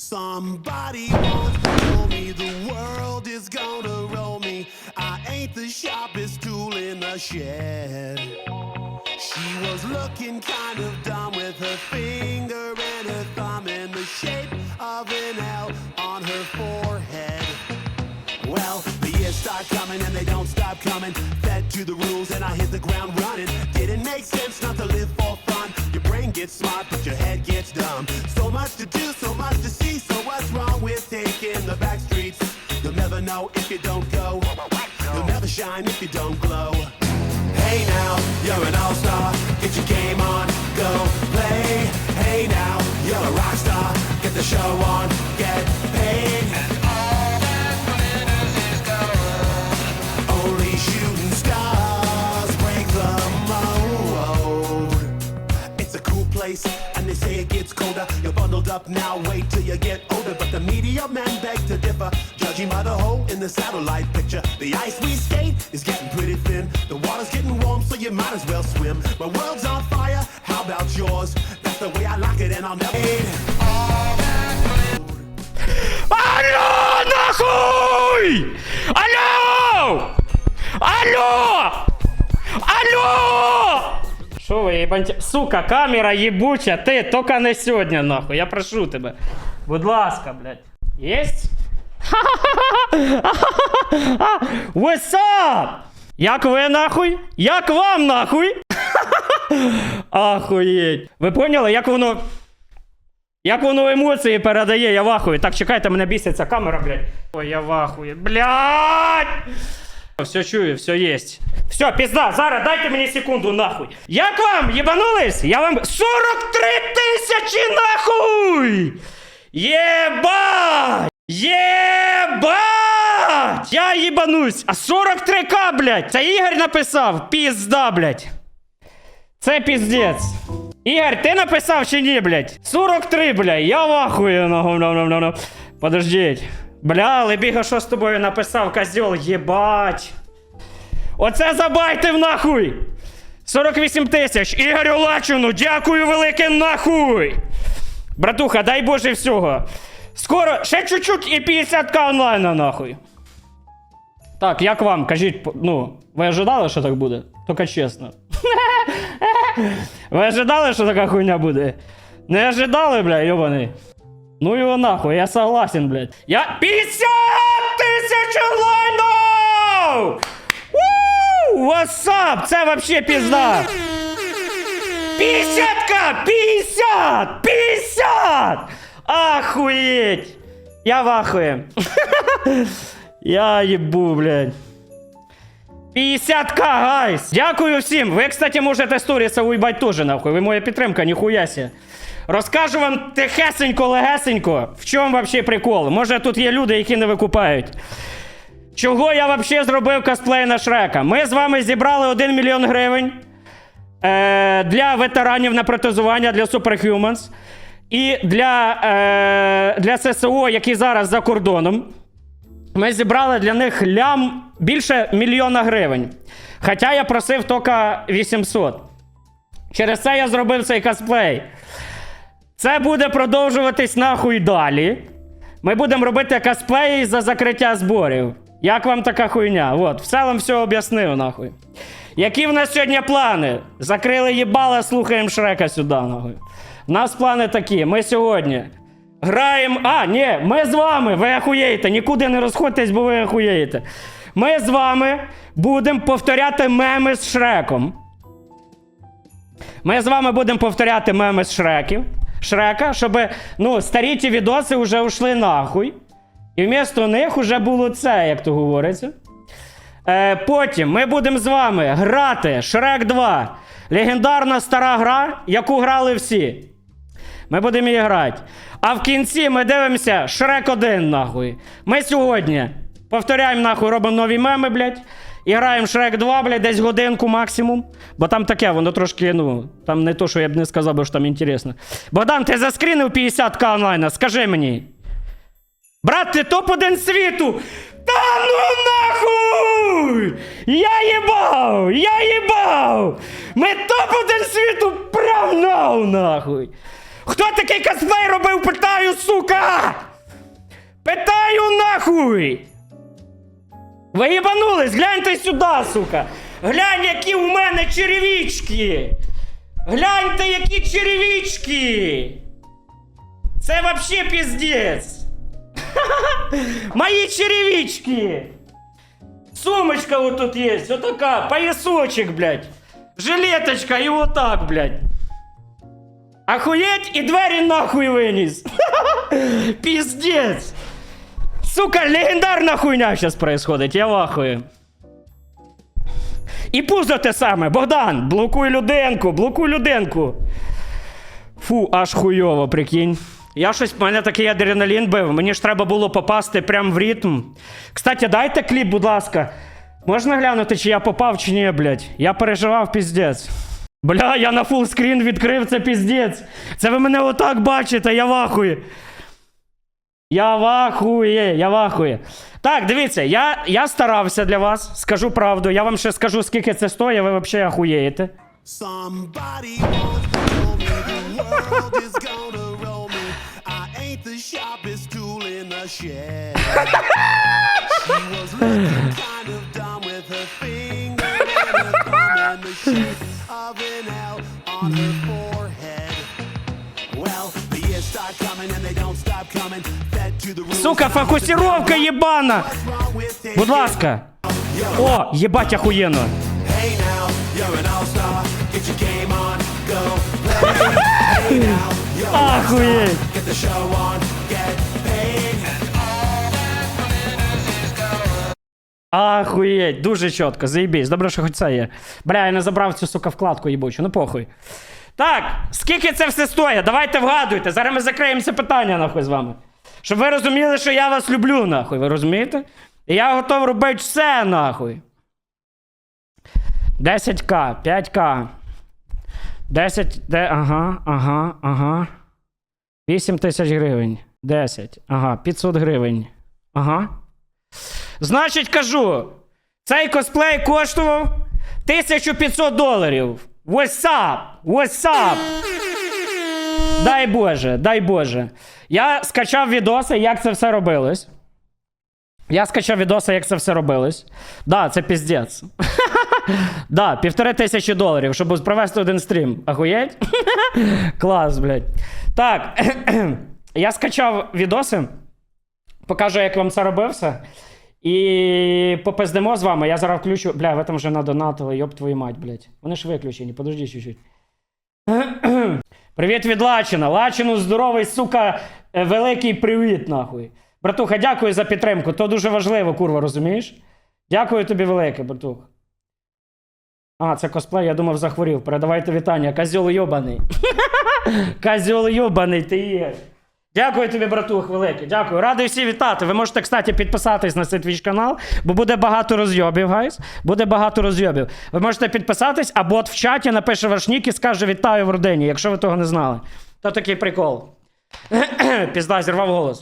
Somebody once told me the world is gonna roll me. I ain't the sharpest tool in the shed. She was looking kind of dumb with her finger and her thumb in the shape of an L on her forehead. Well, the years start coming and they don't stop coming. Fed to the rules and I hit the ground running. Didn't make sense not to live gets smart, but your head gets dumb. So much to do, so much to see. So what's wrong with taking the back streets? You'll never know if you don't go. You'll never shine if you don't glow. Hey now, you're an all-star. Get your game on, go play. Hey now, you're a rock star. Get the show on, get paid. judging by the hole in the satellite picture. The ice we skate is getting pretty thin. The water's getting warm, so you might as well swim. My world's on fire, how about yours? That's the way I like it, and I'll never. Алло, нахуй! Алло! Алло! Алло! Що ви, єбанті... Сука, камера єбуча, ти, тільки не сьогодні, нахуй, я прошу тебе. Будь ласка, блядь. Єсть? What's up? Як ви нахуй? Як вам нахуй? Ахуєть. Ви поняли, як воно. Як воно емоції передає, я вахую. Так, чекайте, мене біситься камера, блядь. Ой, я вахую. Блядь! Все чую, все єсть. Все, пізда, зараз дайте мені секунду, нахуй. Як вам, єбанулись? Я вам 43 тисячі нахуй! Єбать! Єбать! Я їбанусь! А 43к, блядь! Це Ігор написав, пізда, блядь. Це піздець. Ігор, ти написав чи ні, блядь? 43, блядь, я вахую. Ну, ну, ну, ну. Подождіть. Бля, Лебіга, що з тобою написав, козьол, єбать. Оце забайтив нахуй. 48 тисяч. Ігорю Лачину, дякую велике нахуй. Братуха, дай Боже всього. Скоро, ще чуть-чуть і 50к онлайна нахуй. Так, як вам? Кажіть, ну, ви ожидали, що так буде? Тільки чесно. Ви ожидали, що така хуйня буде? Не ожидали, бля, йобаний. Ну його нахуй, я согласен, блядь. Я 50 тисяч онлайнов! What's up? Це вообще пізда. 50к! 50! 50! Ахуєть! Я вахує. Я їбу, блядь. 50к, гайс! Дякую всім! Ви, кстати, можете сторіса уїбать теж нахуй. Ви моя підтримка, ніхуя сі. Розкажу вам тихесенько, легесенько, в чому вообще прикол. Може тут є люди, які не викупають. Чого я вообще зробив косплей на Шрека? Ми з вами зібрали 1 мільйон гривень е, для ветеранів на протезування для Superhumans і для, е, для ССО, які зараз за кордоном. Ми зібрали для них лям більше мільйона гривень. Хоча я просив тільки 800. Через це я зробив цей косплей. Це буде продовжуватись нахуй далі. Ми будемо робити косплеї за закриття зборів. Як вам така хуйня? От, в цілому все об'яснив, нахуй. Які в нас сьогодні плани? Закрили їбала, слухаємо Шрека сюди, нахуй. У нас плани такі: ми сьогодні граємо. А, ні, ми з вами, ви ахуєєте, нікуди не розходьтесь, бо ви ахуєєте. Ми з вами будемо повторяти меми з Шреком. Ми з вами будемо повторяти меми з Шреків. Шрека, щоб ну, старі ті відоси вже ушли нахуй. І вмісто них вже було це, як то говориться. Е, потім ми будемо з вами грати Шрек 2. Легендарна стара гра, яку грали всі. Ми будемо її грати. А в кінці ми дивимося Шрек 1, нахуй. Ми сьогодні повторяємо, нахуй, робимо нові меми, блядь. І граємо Шрек 2, блядь, десь годинку максимум. Бо там таке, воно трошки, ну, там не то, що я б не сказав, бо що там інтересно. Богдан, ти заскрінив 50к онлайна, скажи мені. Брат, ти топ-1 світу! Та ну нахуй! Я їбав! Я їбав! Ми топ-1 світу прям нау, нахуй! Хто такий косплей робив, питаю, сука! Питаю нахуй! Ви їбанулись, гляньте сюди, сука! Глянь, які у мене черевички! Гляньте, які черевички! Це вообще піздець! Мої черевички! Сумочка вот тут есть, вот такая, поясочек, блядь. Жилеточка и вот так, блядь. Охуеть и двери нахуй вынес. Пиздец. Сука, легендарна хуйня сейчас происходит, я в ахуї. І пузо те саме, Богдан, блокуй людинку, блокуй людинку. Фу, аж хуйово, прикинь. Я щось, в мене такий адреналін бив. Мені ж треба було попасти прямо в ритм. Кстати, дайте кліп, будь ласка. Можна глянути, чи я попав, чи ні, блядь. Я переживав піздець. Бля, я на фулскрін відкрив це піздець. Це ви мене отак бачите, я вахую. Я вахує, я вахує. Так, дивіться, я, я старався для вас, скажу правду. Я вам ще скажу, скільки це стоїть, ви взагалі ахуєєте. Somebody once told me the world is gonna roll me. I ain't the sharpest tool in the shed. she was looking kind of dumb with her finger and her thumb in the shape of an L on her forehead. Well, the years start coming and they don't stop coming. Fed to the rules. Сука, фокусировка єбана! What's wrong with it? Будь ласка. О, єбать охуєнно. Hey now, you're an all-star. Get your game on, go play. hey now, you're a Ахуєть. Get the show on, get Ахуєть, дуже чітко, заєбісь. Добре, що хоч це є. Бля, я не забрав цю сука вкладку їбучу, ну похуй. Так, скільки це все стоїть? Давайте вгадуйте. Зараз ми закриємо це питання нахуй з вами. Щоб ви розуміли, що я вас люблю, нахуй, ви розумієте? І я готов робити все, нахуй. 10к, 5к. 10, де, ага, ага, ага. 8 тисяч гривень. 10. Ага, 500 гривень. Ага. Значить, кажу, цей косплей коштував 1500 доларів. What's up? What's up? Дай Боже, дай Боже. Я скачав відоси, як це все робилось. Я скачав відоси, як це все робилось. Да, це піздець. Да, півтори тисячі доларів, щоб провести один стрім. Ахуєть? Клас, блядь. Так, я скачав відоси, покажу, як вам це робив все. І попиздимо з вами. Я зараз включу. Бля, ви там вже надонатили, йоб твою мать, блядь. Вони ж виключені, подожди чуть-чуть. Привіт від Лачина. Лачину здоровий, сука, е, великий привіт, нахуй. Братуха, дякую за підтримку. То дуже важливо, курва, розумієш? Дякую тобі велике, братух. А, це косплей, я думав, захворів. Передавайте вітання. Козьол йобаний. Козьол йобаний, ти є. Дякую тобі, братух, велике. Дякую. Радий всі вітати. Ви можете, кстати, підписатись на цей твіч канал, бо буде багато розйобів, гайс. Буде багато розйобів. Ви можете підписатись, а бот в чаті напише ваш нік і скаже вітаю в родині, якщо ви того не знали. То такий прикол. Пізда, зірвав голос.